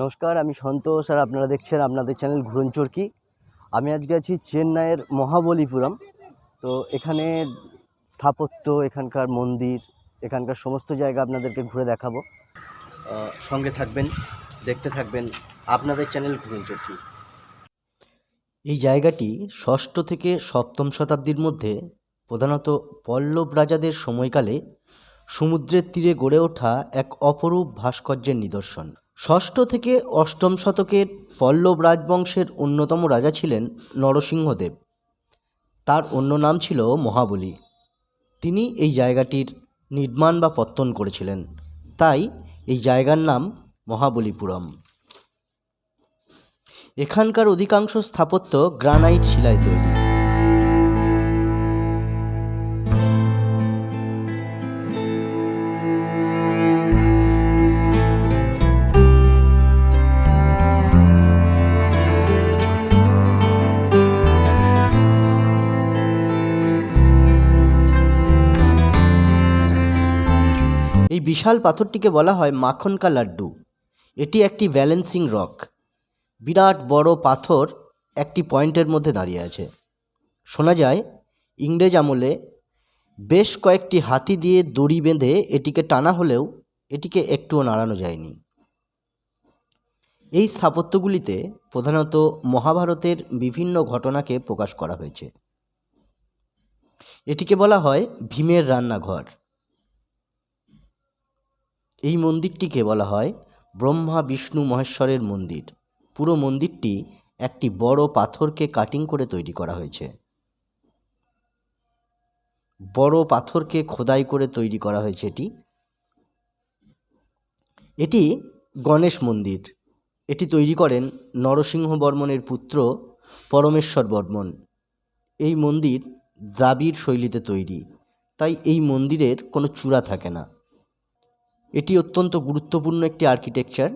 নমস্কার, আমি সন্তোষ আর আপনারা দেখছেন আপনাদের চ্যানেল ঘুরন চরকি। আমি আজকে আছি চেন্নাইয়ের মহাবলীপুরম। তো এখানে স্থাপত্য, এখানকার মন্দির, এখানকার সমস্ত জায়গা আপনাদেরকে ঘুরে দেখাবো। সঙ্গে থাকবেন, দেখতে থাকবেন আপনাদের চ্যানেল ঘুরন চরকি। এই জায়গাটি ষষ্ঠ থেকে সপ্তম শতাব্দীর মধ্যে প্রধানত পল্লব রাজাদের সময়কালে সমুদ্রের তীরে গড়ে ওঠা এক অপরূপ ভাস্কর্যের নিদর্শন। ষষ্ঠ থেকে অষ্টম শতকের পল্লব রাজবংশের অন্যতম রাজা ছিলেন নরসিংহদেব। তার অন্য নাম ছিল মহাবলী। তিনি এই জায়গাটির নির্মাণ বা পত্তন করেছিলেন। তাই এই জায়গার নাম মহাবলীপুরম। এখানকার অধিকাংশ স্থাপত্য গ্রানাইট শিলায় তৈরি। এই বিশাল পাথরটিকে বলা হয় মাখনকা লাড্ডু। এটি একটি ব্যালেন্সিং রক। বিরাট বড় পাথর একটি পয়েন্টের মধ্যে দাঁড়িয়ে আছে। শোনা যায়, ইংরেজ আমলে বেশ কয়েকটি হাতি দিয়ে দড়ি বেঁধে এটিকে টানা হলেও এটিকে একটুও নাড়ানো যায়নি। এই স্থাপত্যগুলিতে প্রধানত মহাভারতের বিভিন্ন ঘটনাকে প্রকাশ করা হয়েছে। এটিকে বলা হয় ভীমের রান্নাঘর। এই মন্দিরটিকে বলা হয় ব্রহ্মা, বিষ্ণু, মহেশ্বরের মন্দির। পুরো মন্দিরটি একটি বড় পাথরকে কাটিং করে তৈরি করা হয়েছে। বড় পাথরকে খোদাই করে তৈরি করা হয়েছে এটি। এটি গণেশ মন্দির। এটি তৈরি করেন নরসিংহ বর্মনের পুত্র পরমেশ্বর বর্মন এই মন্দির দ্রাবিড় শৈলীতে তৈরি। তাই এই মন্দিরের কোনো চূড়া থাকে না। এটি অত্যন্ত গুরুত্বপূর্ণ একটি আর্কিটেকচার,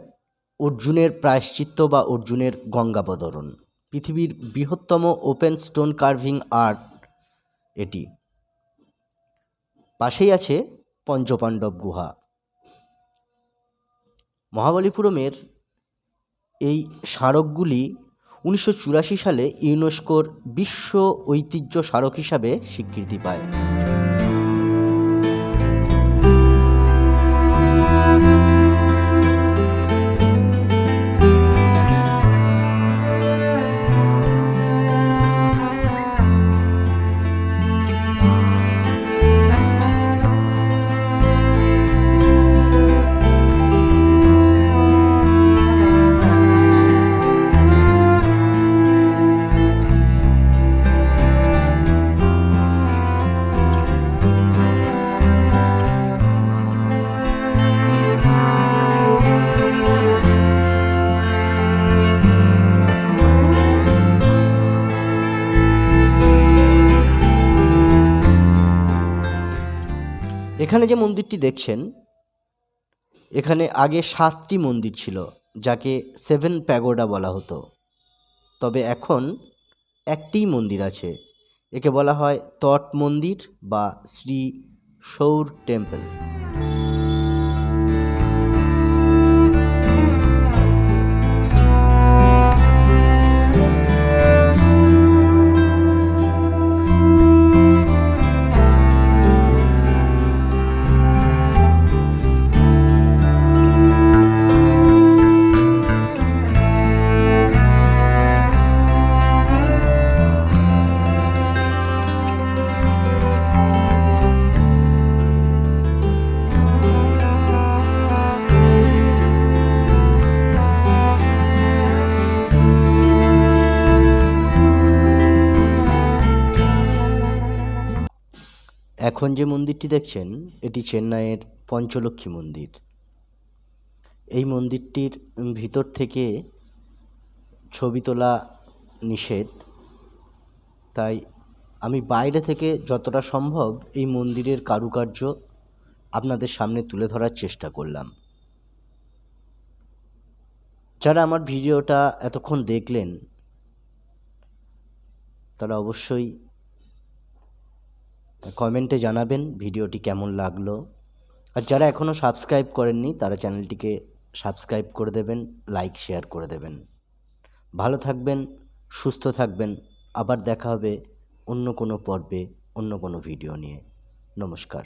অর্জুনের প্রায়শ্চিত্ত বা অর্জুনের গঙ্গাবতরণ পৃথিবীর বৃহত্তম ওপেন স্টোন কার্ভিং আর্ট এটি। পাশেই আছে পঞ্চপাণ্ডব গুহা। মহাবলীপুরমের এই স্মারকগুলি উনিশশো চুরাশি সালে ইউনেস্কোর বিশ্ব ঐতিহ্য স্মারক হিসাবে স্বীকৃতি পায়। এখানে যে মন্দিরটি দেখছেন, এখানে আগে সাতটি মন্দির ছিল, যাকে সেভেন প্যাগোডা বলা হতো। তবে এখন একটিই মন্দির আছে, একে বলা হয় তট মন্দির বা শ্রী সৌর টেম্পল। এখন যে মন্দিরটি দেখছেন, এটি চেন্নাইয়ের পঞ্চলক্ষ্মী মন্দির। এই মন্দিরটির ভিতর থেকে ছবি তোলা নিষেধ। তাই আমি বাইরে থেকে যতটা সম্ভব এই মন্দিরের কারুকার্য আপনাদের সামনে তুলে ধরার চেষ্টা করলাম। যারা আমার ভিডিওটা এতক্ষণ দেখলেন, তারা অবশ্যই কমেন্টে জানাবেন ভিডিওটি কেমন লাগল। আর যারা এখনও সাবস্ক্রাইব করেননি, তারা চ্যানেলটিকে সাবস্ক্রাইব করে দেবেন, লাইক, শেয়ার করে দেবেন। ভালো থাকবেন, সুস্থ থাকবেন। আবার দেখা হবে অন্য কোনো পর্বে, অন্য কোনো ভিডিও নিয়ে। নমস্কার।